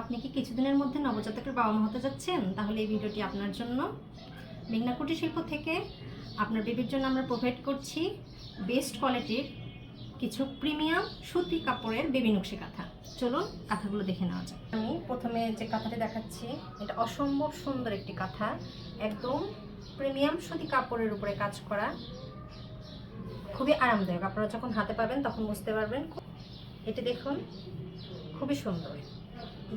আপনি কি কিছুদিনের মধ্যে নবজাতকের বাবা মা হতে যাচ্ছেন? তাহলে এই ভিডিওটি আপনার জন্য। মেঘনা কুটির শিল্প থেকে আপনার বেবির জন্য আমরা প্রোভাইড করছি বেস্ট কোয়ালিটির কিছু প্রিমিয়াম সুতি কাপড়ের বেবি নকশি কাঁথা। চলুন কাঁথাগুলো দেখে নেওয়া যাক। আমি প্রথমে যে কাঁথাটি দেখাচ্ছি, এটা অসম্ভব সুন্দর একটি কাঁথা। একদম প্রিমিয়াম সুতি কাপড়ের উপরে কাজ করা। খুবই আরামদায়ক। আপনারা যখন হাতে পাবেন তখন বুঝতে পারবেন। এটি দেখুন, খুবই সুন্দর।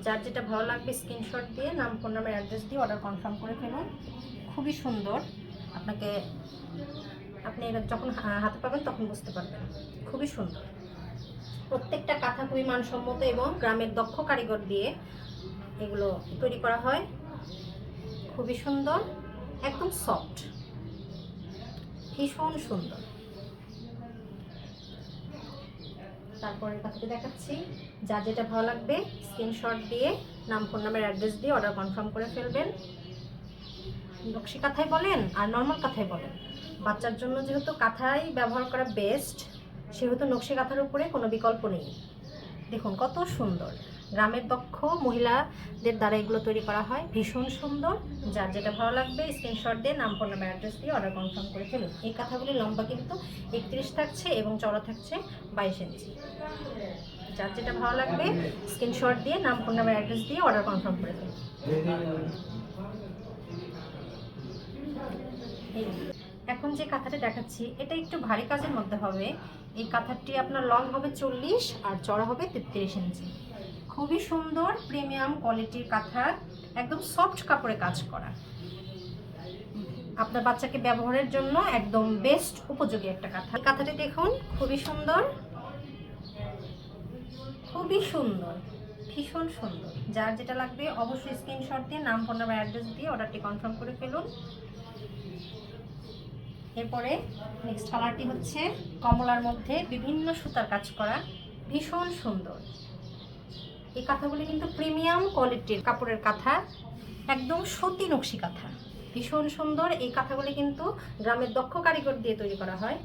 যার যেটা ভালো লাগবে স্ক্রিনশট দিয়ে, নাম ফোন নাম্বার অ্যাড্রেস দিয়ে অর্ডার কনফার্ম করে ফেলুন। খুবই সুন্দর। আপনাকে, আপনি এটা যখন হাতে পাবেন তখন বুঝতে পারবেন। খুবই সুন্দর। প্রত্যেকটা কাঁথা খুবই মানসম্মত এবং গ্রামের দক্ষ কারিগর দিয়ে এগুলো তৈরি করা হয়। খুবই সুন্দর, একদম সফট ভীষণ সুন্দর। তারপরে কথাটি দেখাচ্ছি। যা যেটা ভালো লাগবে স্ক্রিনশট দিয়ে, নাম ফোন নাম্বার অ্যাড্রেস দিয়ে অর্ডার কনফার্ম করে ফেলবেন। নকশি কাথায় বলেন আর নর্মাল কাথায় বলেন। বাচ্চার জন্য যেহেতু কাঁথাই ব্যবহার করা বেস্ট সেহেতু নকশি কাঁথার উপরে কোনো বিকল্প নেই। দেখুন কত সুন্দর। গ্রামের দক্ষ মহিলাদের দ্বারা এগুলো তৈরি করা হয়। ভীষণ সুন্দর। যার যেটা ভালো লাগবে স্ক্রিনশট দিয়ে নাম ফোন নাম্বার অ্যাড্রেস দিয়ে অর্ডার কনফার্ম করে ফেলুন। এই কাঁথাগুলির লম্বা কিন্তু একত্রিশ থাকছে এবং চড়া থাকছে বাইশ ইঞ্চি। যার যেটা ভালো লাগবে স্ক্রিনশট দিয়ে নাম ফোন নাম্বার অ্যাড্রেস দিয়ে অর্ডার কনফার্ম করে ফেলুন। এখন যে কাঁথাটা দেখাচ্ছি, এটা একটু ভারী কাজের মধ্যে হবে। এই কাঁথাটি আপনার লং হবে চল্লিশ আর চড়া হবে তেত্রিশ ইঞ্চি। খুবই সুন্দর প্রিমিয়াম কোয়ালিটির কাঁথা, একদম সফট কাপড়ে কাজ করা। আপনার বাচ্চাকে ব্যবহারের জন্য একদম বেস্ট উপযোগী একটা কাঁথা। কাঁথাটি দেখুন, খুবই সুন্দর। খুবই সুন্দর, ভীষণ সুন্দর। যার যেটা লাগবে অবশ্যই স্ক্রিনশট দিয়ে, নাম ফোন নাম্বার অ্যাড্রেস দিয়ে অর্ডারটি কনফার্ম করে ফেলুন। এরপরে নেক্সট কালারটি হচ্ছে কমলার মধ্যে বিভিন্ন সুতার কাজ করা। ভীষণ সুন্দর। এই কাঁথাগুলি কিন্তু প্রিমিয়াম কোয়ালিটির কাপড়ের কাঁথা, একদম সতী নকশি কাঁথা। ভীষণ সুন্দর এই কাঁথাগুলি কিন্তু গ্রামের দক্ষ কারিগর দিয়ে তৈরি করা হয়।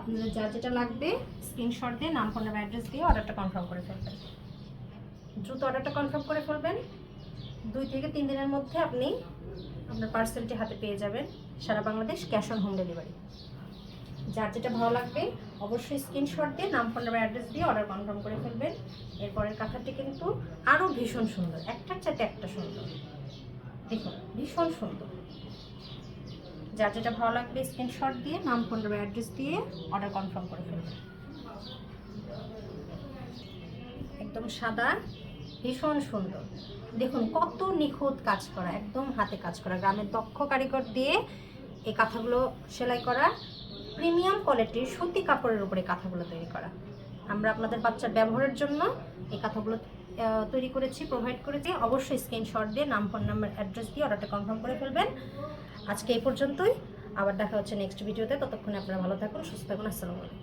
আপনাদের যা যেটা লাগবে স্ক্রিনশট দিয়ে নাম ফোন অ্যাড্রেস দিয়ে অর্ডারটা কনফার্ম করে ফেলবেন। দ্রুত অর্ডারটা কনফার্ম করে ফেলবেন। দুই থেকে তিন দিনের মধ্যে আপনি আপনার পার্সেলটি হাতে পেয়ে যাবেন। সারা Bangladesh cash on home delivery যার যেটা ভালো লাগবে, অবশ্যই স্ক্রিনশট দিয়ে, নাম ফোন নাম্বার অ্যাড্রেস দিয়ে অর্ডার কনফার্ম করে ফেলবেন। এরপরের কাঁথাটি কিন্তু আরও ভীষণ সুন্দর, একটার চাইতে একটা সুন্দর। দেখুন, ভীষণ সুন্দর। যার যেটা ভালো লাগবে স্ক্রিনশট দিয়ে, নাম ফোন নাম্বার অ্যাড্রেস দিয়ে অর্ডার কনফার্ম করে ফেলবেন। একদম সাদা, ভীষণ সুন্দর। দেখুন, কত নিখুঁত কাজ করা, একদম হাতে কাজ করা। গ্রামের দক্ষ কারিগর দিয়ে এই কাঁথাগুলো সেলাই করা প্রিমিয়াম কোয়ালিটির সুতি কাপড়ের উপরে কাঁথাগুলো তৈরি করা। আমরা আপনাদের বাচ্চার ব্যবহারের জন্য এই কাঁথাগুলো তৈরি করেছি প্রোভাইড করেছি। অবশ্যই স্ক্রিনশট দিয়ে নাম ফোন নাম্বার অ্যাড্রেস দিয়ে অর্ডারটা কনফার্ম করে ফেলবেন। আজকে এই পর্যন্তই। আবার দেখা হচ্ছে নেক্সট ভিডিওতে ততক্ষণে আপনারা ভালো থাকুন, সুস্থ থাকুন। আসসালামু আলাইকুম।